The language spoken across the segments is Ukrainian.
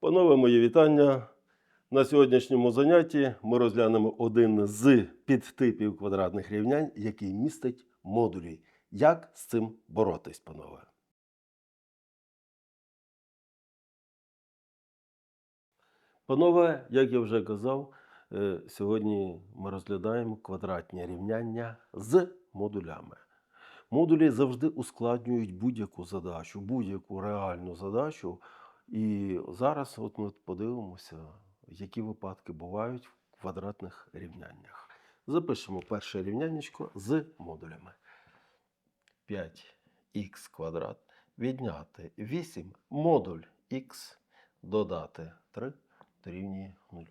Панове, мої вітання. На сьогоднішньому занятті ми розглянемо один з підтипів квадратних рівнянь, який містить модулі. Як з цим боротись, панове? Панове, як я вже казав, е, сьогодні ми розглядаємо квадратні рівняння з модулями. Модулі завжди ускладнюють будь-яку задачу, будь-яку реальну задачу. І зараз от ми подивимося, які випадки бувають в квадратних рівняннях. Запишемо перше рівняннячко з модулями. 5х квадрат відняти 8 модуль х додати 3 дорівнює 0.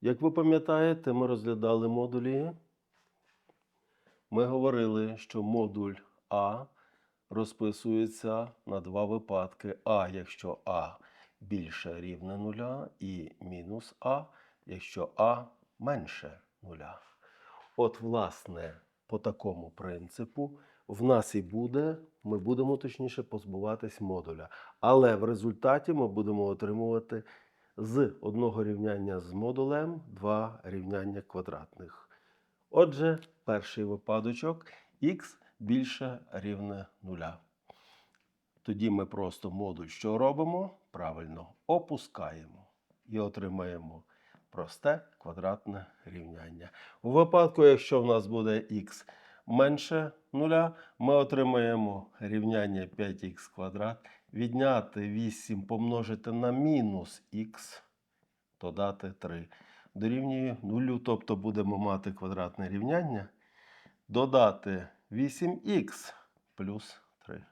Як ви пам'ятаєте, ми розглядали модулі. Ми говорили, що модуль А розписується на два випадки. А, якщо А більше рівне нуля, і мінус А, якщо А менше нуля. От, власне, по такому принципу в нас і буде, ми будемо точніше позбуватись модуля. Але в результаті ми будемо отримувати з одного рівняння з модулем два рівняння квадратних. Отже, перший випадочок х більше рівне нуля. Тоді ми просто модуль що робимо? Правильно, опускаємо і отримаємо просте квадратне рівняння. У випадку, якщо в нас буде х менше нуля, ми отримаємо рівняння 5х квадрат. Відняти 8 помножити на мінус х, додати 3. Дорівнює 0, тобто будемо мати квадратне рівняння. Додати 8х плюс 3.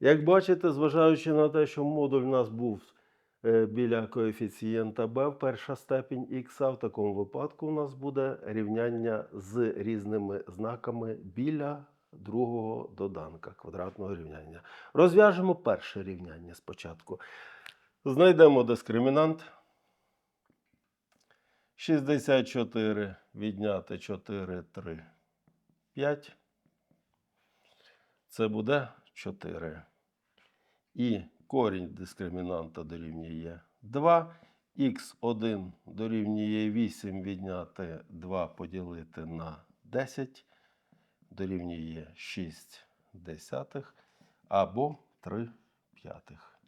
Як бачите, зважаючи на те, що модуль у нас був е, біля коефіцієнта b в перша степінь х, в такому випадку у нас буде рівняння з різними знаками біля другого доданка квадратного рівняння. Розв'яжемо перше рівняння спочатку. Знайдемо дискримінант. 64 відняти 4, 3, 5. Це буде 4. І корінь дискримінанта дорівнює 2. Х1 дорівнює 8 відняти 2 поділити на 10. Дорівнює 6 десятих або 3 п'ятих.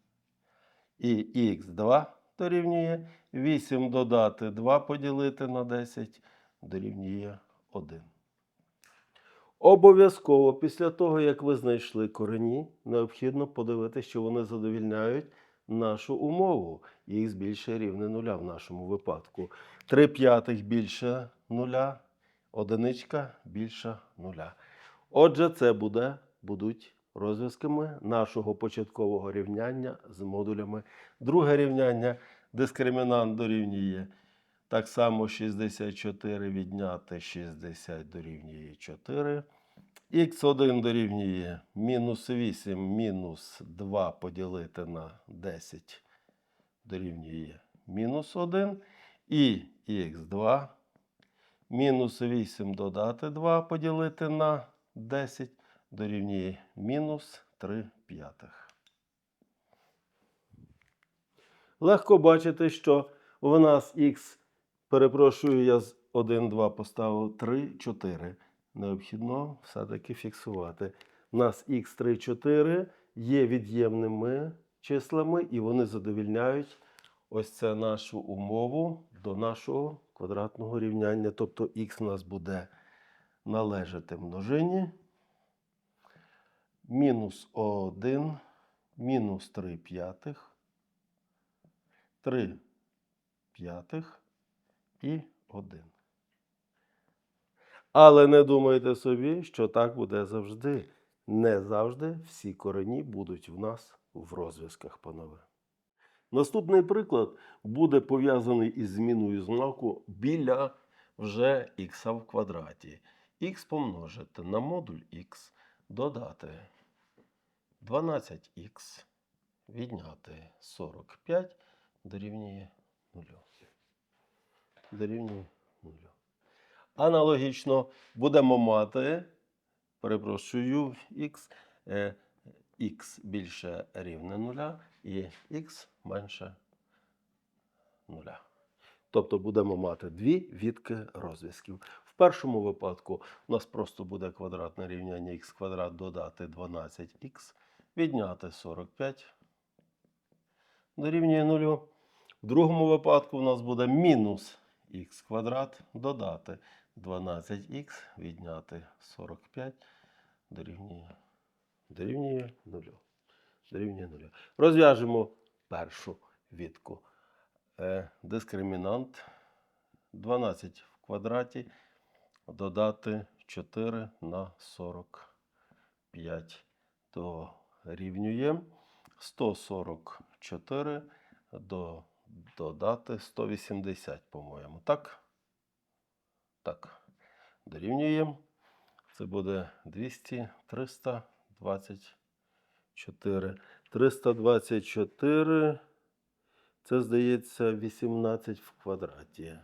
І х2 дорівнює 8 додати 2 поділити на 10 дорівнює 1. Обов'язково після того, як ви знайшли корені, необхідно подивитися, що вони задовільняють нашу умову. Х більше рівне нуля в нашому випадку. 3 п'ятих більше нуля, одиничка більше нуля. Отже, це буде, будуть розв'язками нашого початкового рівняння з модулями. Друге рівняння дискримінант дорівнює так само 64 відняти 60 дорівнює 4. Х1 дорівнює мінус 8 мінус 2 поділити на 10 дорівнює мінус 1. І х2 мінус 8 додати 2 поділити на 10 дорівнює мінус 3 п'ятих. Легко бачити, що в нас х, перепрошую, я з 1, 2 поставив 3, 4. Необхідно все-таки фіксувати. У нас х 3, 4 є від'ємними числами, і вони задовільняють ось це нашу умову до нашого квадратного рівняння. Тобто х у нас буде належати множині. Мінус 1, мінус 3 п'ятих. 3 п'ятих і 1. Але не думайте собі, що так буде завжди. Не завжди всі корені будуть в нас в розв'язках, панове. Наступний приклад буде пов'язаний із зміною знаку біля вже х в квадраті. х помножити на модуль х додати 12х відняти 45 дорівнює 0. Дорівнює 0. Аналогічно будемо мати, перепрошую, х, е, х більше рівне нуля і х менше нуля. Тобто будемо мати дві відки розв'язків. В першому випадку у нас просто буде квадратне рівняння х квадрат додати 12х, відняти 45 дорівнює нулю. В другому випадку у нас буде мінус х квадрат додати 12х, відняти 45 дорівнює, дорівнює нулю. Дорівнює нулю. Розв'яжемо першу відку. Е, дискримінант 12 в квадраті додати 4 на 45 дорівнює 144 до, додати 180, по-моєму. Так? Так. Дорівнює. Це буде 200, 324. 324. Це, здається, 18 в квадраті.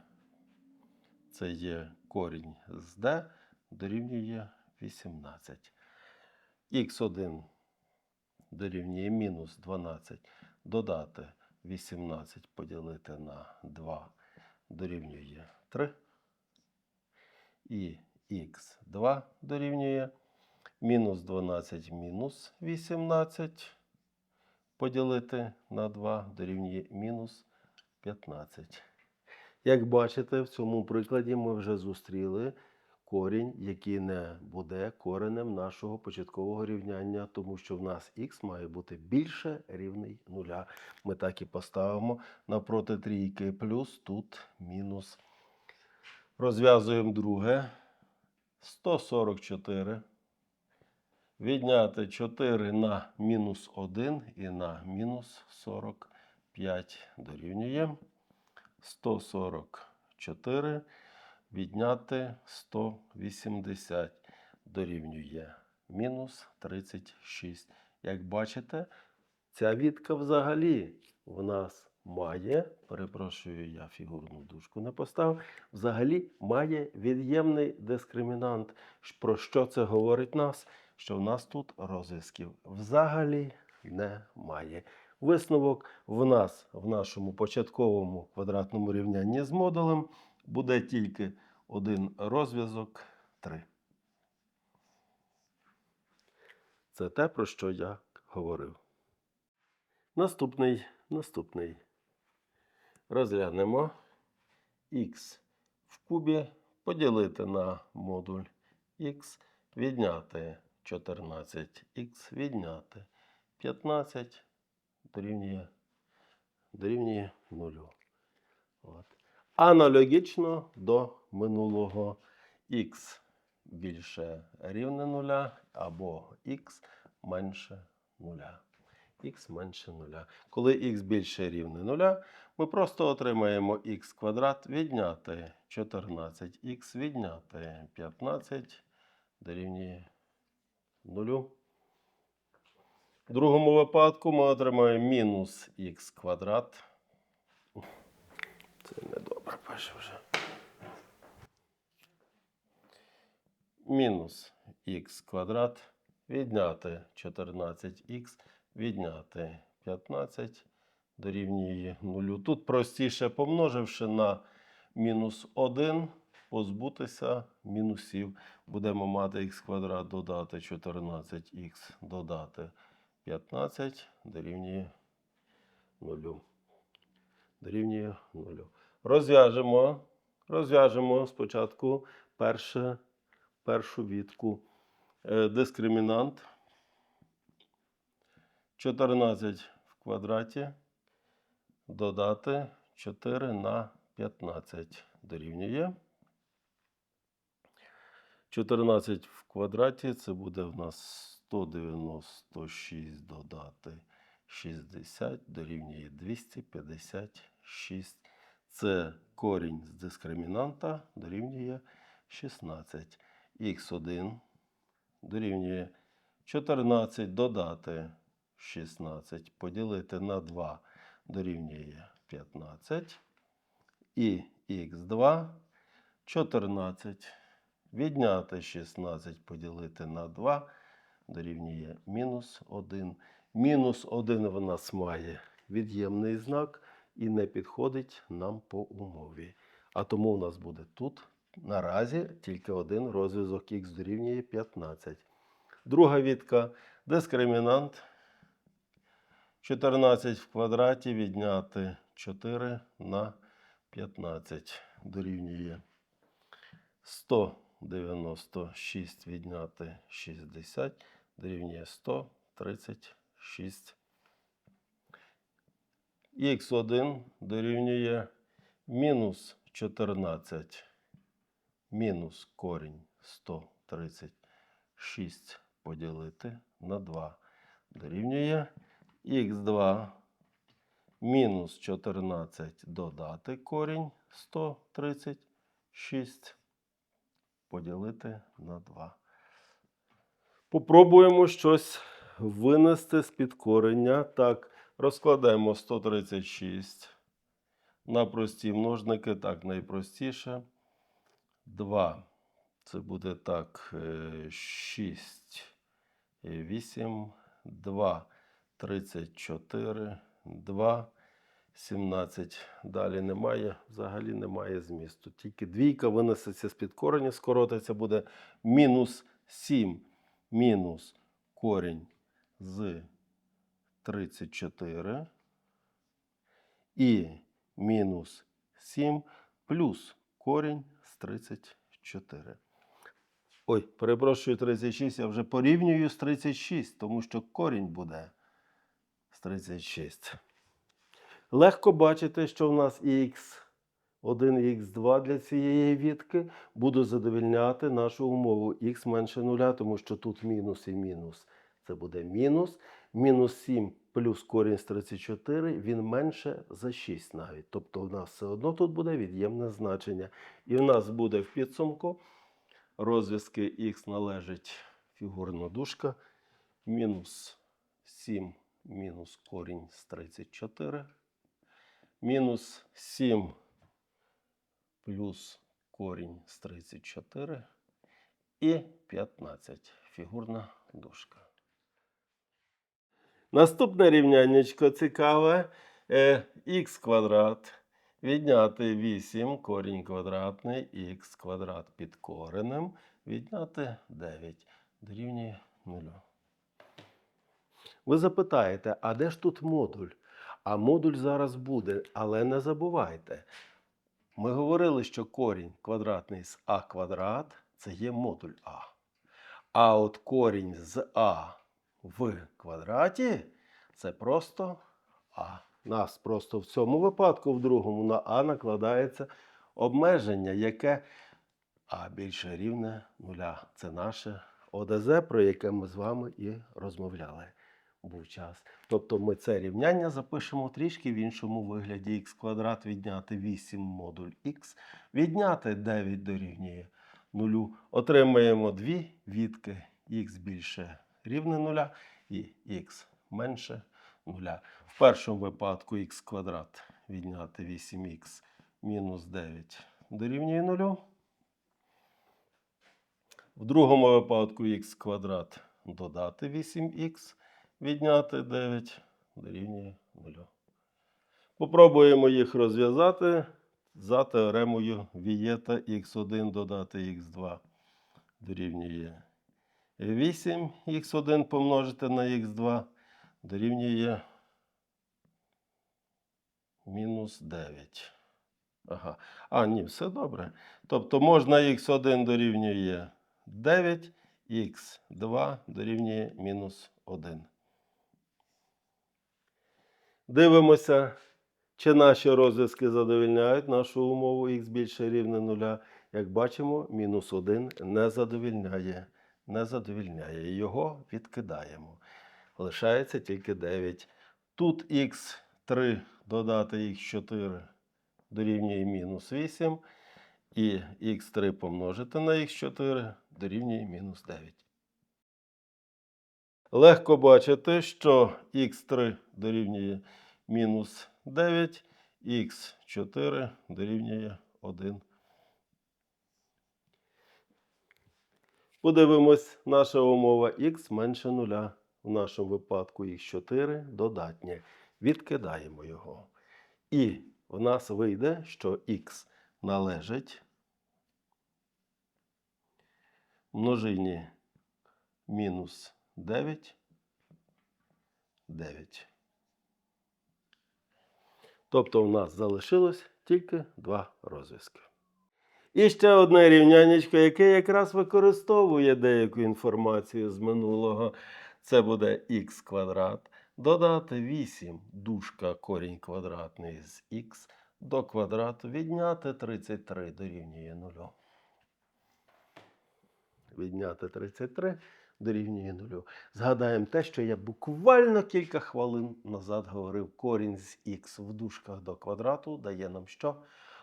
Це є корінь з d дорівнює 18. Х1 дорівнює мінус 12. Додати 18 поділити на 2 дорівнює 3. І х2 дорівнює мінус 12 мінус 18 поділити на 2 дорівнює мінус 15. Як бачите, в цьому прикладі ми вже зустріли корінь, який не буде коренем нашого початкового рівняння, тому що в нас х має бути більше рівний нуля. Ми так і поставимо напроти трійки, плюс тут мінус. Розв'язуємо друге. 144. Відняти 4 на мінус 1 і на мінус 45 дорівнює 144. Відняти 180 дорівнює мінус 36. Як бачите, ця відка взагалі в нас має, перепрошую, я фігурну дужку не поставив, взагалі має від'ємний дискримінант. Про що це говорить нас? Що в нас тут розв'язків взагалі немає. Висновок в нас в нашому початковому квадратному рівнянні з модулем буде тільки один розв'язок 3. Це те, про що я говорив. Наступний, наступний. Розглянемо х в кубі поділити на модуль х, відняти 14х, відняти 15 дорівнює, дорівнює 0. От. Аналогічно до минулого х більше рівне 0 або х менше 0 х менше 0. Коли х більше рівне 0, ми просто отримаємо х квадрат відняти 14х відняти 15 дорівнює 0. В другому випадку ми отримаємо мінус х квадрат. Це недобре пише вже. Мінус х квадрат відняти 14х відняти 15 дорівнює 0. Тут простіше помноживши на мінус 1, позбутися мінусів. Будемо мати х квадрат додати 14х додати 15 дорівнює 0. Дорівнює 0. Розв'яжемо, розв'яжемо спочатку перше, першу відку. Е, Дискримінант 14 в квадраті додати 4 на 15 дорівнює. 14 в квадраті це буде в нас 196 додати 60 дорівнює 256. Це корінь з дискримінанта дорівнює 16. Х1 дорівнює 14 додати 16 поділити на 2 дорівнює 15. І х2 14 відняти 16 поділити на 2 дорівнює мінус 1. Мінус 1 в нас має від'ємний знак і не підходить нам по умові. А тому у нас буде тут наразі тільки один розв'язок х дорівнює 15. Друга відка. Дискримінант 14 в квадраті відняти 4 на 15 дорівнює 196 відняти 60 дорівнює 136. Х1 дорівнює мінус 14 мінус корінь 136 поділити на 2 дорівнює х2 мінус 14 додати корінь 136 поділити на 2. Попробуємо щось винести з під корення. Так, розкладаємо 136 на прості множники. Так, найпростіше. 2. Це буде так, 6, 8, 2, 34, 2, 17. Далі немає, взагалі немає змісту. Тільки двійка винесеться з під корення, скоротиться буде мінус 7 мінус корінь з 34 і мінус 7 плюс корінь з 34. Ой, перепрошую 36, я вже порівнюю з 36, тому що корінь буде з 36. Легко бачити, що в нас і x1 і x2 для цієї відки будуть задовільняти нашу умову x менше нуля, тому що тут мінус і мінус. Це буде мінус. Мінус 7 плюс корінь з 34, він менше за 6 навіть. Тобто в нас все одно тут буде від'ємне значення. І в нас буде в підсумку розв'язки х належить фігурна дужка мінус 7 мінус корінь з 34, мінус 7 плюс корінь з 34 і 15 фігурна дужка. Наступне рівняннячко цікаве. Е, х квадрат відняти 8 корінь квадратний х квадрат під коренем відняти 9 дорівнює 0. Ви запитаєте, а де ж тут модуль? А модуль зараз буде, але не забувайте. Ми говорили, що корінь квадратний з а квадрат це є модуль А. А от корінь з А в квадраті це просто А. Нас просто в цьому випадку, в другому, на А накладається обмеження, яке А більше рівне нуля. Це наше ОДЗ, про яке ми з вами і розмовляли. Був час. Тобто ми це рівняння запишемо трішки в іншому вигляді х квадрат відняти 8 модуль х, відняти 9 дорівнює 0. Отримаємо дві відки х більше рівне 0 і х менше 0. В першому випадку х квадрат відняти 8х мінус 9 дорівнює 0. В другому випадку х квадрат додати 8х відняти 9 дорівнює 0. Попробуємо їх розв'язати за теоремою Вієта х1 додати х2 дорівнює 8 х1 помножити на х2 дорівнює мінус 9. Ага. А, ні, все добре. Тобто можна х1 дорівнює 9, х2 дорівнює мінус 1. Дивимося, чи наші розв'язки задовільняють нашу умову х більше рівне 0. Як бачимо, мінус 1 не задовільняє. Не задовільняє. Його відкидаємо. Лишається тільки 9. Тут х3 додати х4 дорівнює мінус 8. І х3 помножити на х4 дорівнює мінус 9. Легко бачити, що х3 дорівнює мінус 9, х4 дорівнює 1. Подивимось, наша умова х менше нуля. В нашому випадку х4 додатнє. Відкидаємо його. І в нас вийде, що х належить множині мінус 9, 9. Тобто в нас залишилось тільки два розв'язки. І ще одне рівнянечко, яке якраз використовує деяку інформацію з минулого. Це буде х квадрат. Додати 8 дужка корінь квадратний з х до квадрату. Відняти 33 дорівнює 0. Відняти 33 дорівнює 0. Згадаємо те, що я буквально кілька хвилин назад говорив. Корінь з х в дужках до квадрату дає нам що?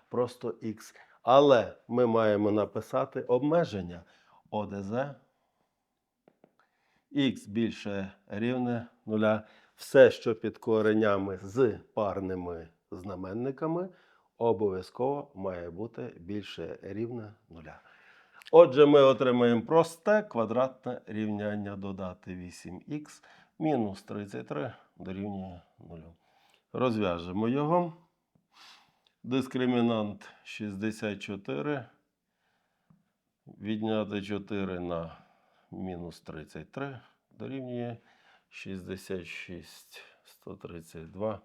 Просто х. Але ми маємо написати обмеження ОДЗ х більше рівне 0. Все, що під коренями з парними знаменниками, обов'язково має бути більше рівне 0. Отже, ми отримаємо просте квадратне рівняння додати 8х мінус 33 дорівнює 0. Розв'яжемо його. Дискримінант 64. Відняти 4 на мінус 33 дорівнює 66, 132.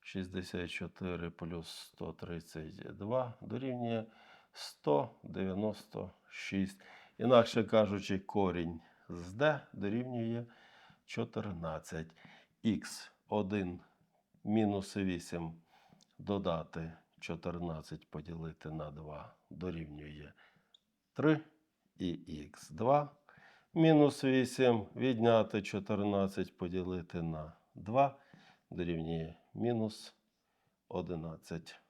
64 плюс 132 дорівнює 196. Інакше кажучи, корінь з d дорівнює 14. х 1 мінус 8 додати 14 поділити на 2 дорівнює 3 і х2 мінус 8 відняти 14 поділити на 2 дорівнює мінус 11.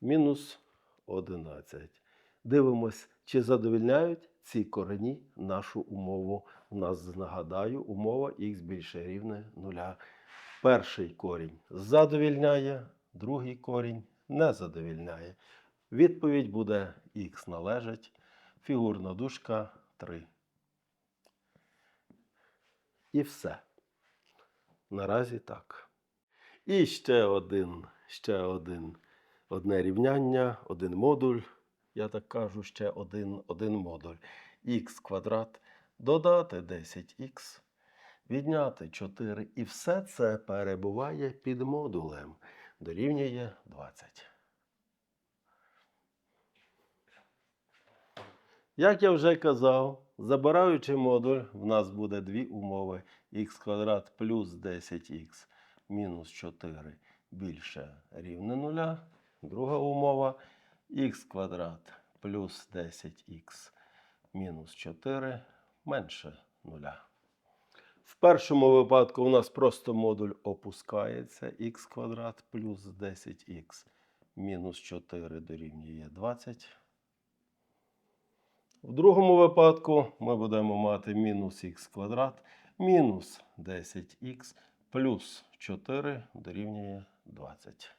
Мінус 11. Дивимось, чи задовільняють ці корені нашу умову. У нас, нагадаю, умова х більше рівне 0. Перший корінь задовільняє, другий корінь не задовільняє. Відповідь буде х належить. Фігурна дужка 3. І все. Наразі так. І ще один, ще один, одне рівняння, один модуль. Я так кажу, ще один, один модуль. х квадрат додати 10х, відняти 4. І все це перебуває під модулем. Дорівнює 20. Як я вже казав, забираючи модуль, в нас буде дві умови. х квадрат плюс 10х мінус 4 більше рівне 0. Друга умова х квадрат плюс 10х мінус 4 менше 0. В першому випадку у нас просто модуль опускається х квадрат плюс 10х мінус 4 дорівнює 20. В другому випадку ми будемо мати мінус х квадрат мінус 10х плюс 4 дорівнює 20.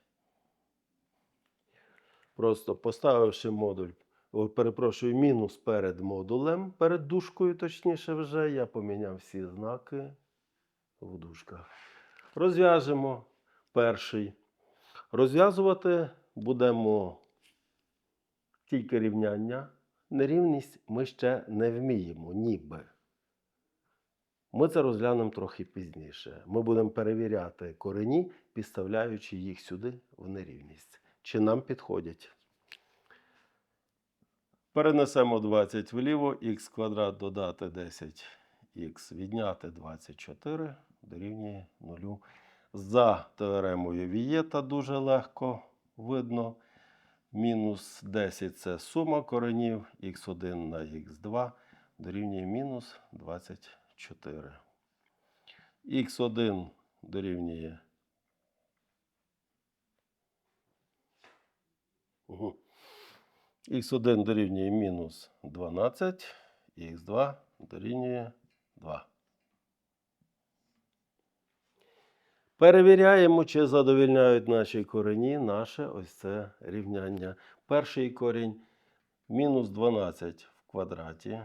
Просто поставивши модуль, о, перепрошую, мінус перед модулем, перед дужкою, точніше вже, я поміняв всі знаки в дужках. Розв'яжемо перший. Розв'язувати будемо тільки рівняння. Нерівність ми ще не вміємо, ніби. Ми це розглянемо трохи пізніше. Ми будемо перевіряти корені, підставляючи їх сюди в нерівність. Чи нам підходять? Перенесемо 20 вліво, х квадрат додати 10х, відняти 24 дорівнює 0. За теоремою Вієта дуже легко видно. Мінус 10 це сума коренів х1 на х2 дорівнює мінус 24. х1 дорівнює. Угу. Х1 дорівнює мінус 12, і х2 дорівнює 2. Перевіряємо, чи задовільняють наші корені наше ось це рівняння. Перший корінь мінус 12. В квадраті.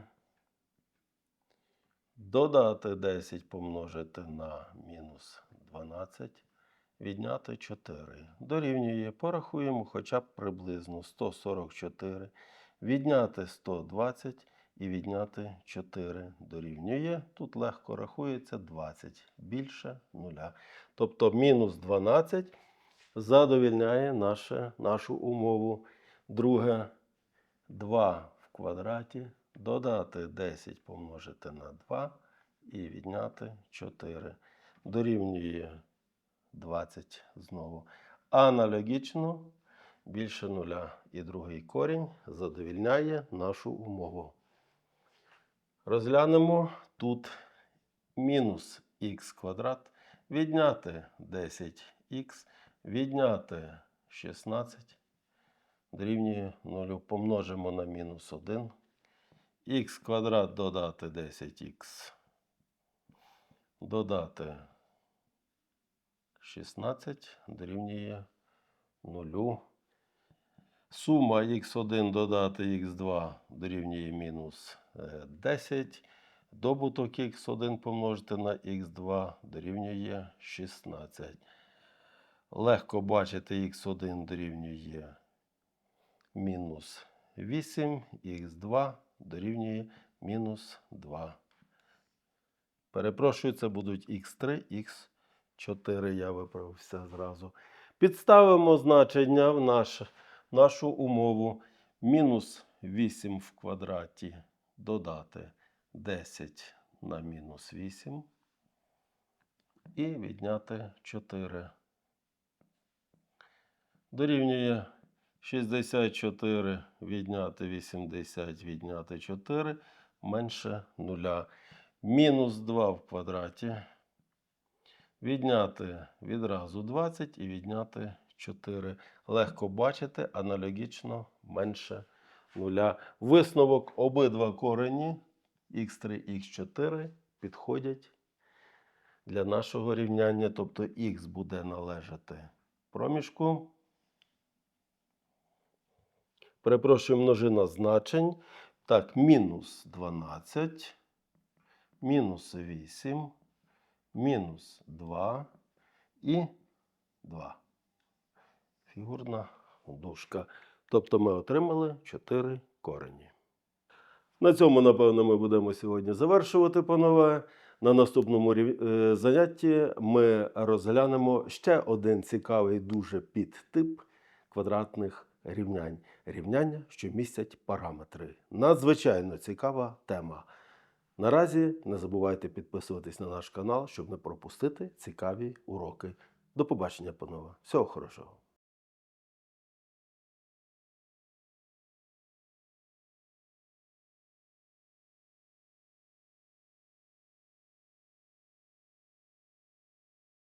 Додати 10 помножити на мінус 12. Відняти 4. Дорівнює, порахуємо хоча б приблизно 144. Відняти 120 і відняти 4 дорівнює. Тут легко рахується 20 більше нуля. Тобто мінус 12 задовільняє наше, нашу умову. Друге 2 в квадраті, додати 10 помножити на 2 і відняти 4. Дорівнює 20 знову. Аналогічно більше нуля. І другий корінь задовільняє нашу умову. Розглянемо тут мінус х квадрат, відняти 10х, відняти 16 дорівнює 0. Помножимо на мінус 1. х квадрат додати 10х. Додати 16 дорівнює 0. Сума х1 додати х2 дорівнює мінус е, 10. Добуток х1 помножити на х2 дорівнює 16. Легко бачити х1 дорівнює мінус 8, х2 дорівнює мінус 2. Перепрошую, це будуть х3, х4, я виправився зразу. Підставимо значення в наш, нашу умову. Мінус 8 в квадраті додати 10 на мінус 8 і відняти 4. Дорівнює 64 відняти 80 відняти 4 менше 0. Мінус 2 в квадраті. Відняти відразу 20 і відняти 4. Легко бачити, аналогічно менше 0. Висновок обидва корені х3, х4 підходять для нашого рівняння, тобто х буде належати проміжку. Перепрошую, множина значень. Так, мінус 12, мінус 8, мінус 2 і 2. Фігурна дужка. Тобто ми отримали 4 корені. На цьому, напевно, ми будемо сьогодні завершувати, панове. На наступному е, занятті ми розглянемо ще один цікавий дуже підтип квадратних рівнянь. Рівняння, що містять параметри. Надзвичайно цікава тема. Наразі не забувайте підписуватись на наш канал, щоб не пропустити цікаві уроки. До побачення, панове. Всього хорошого.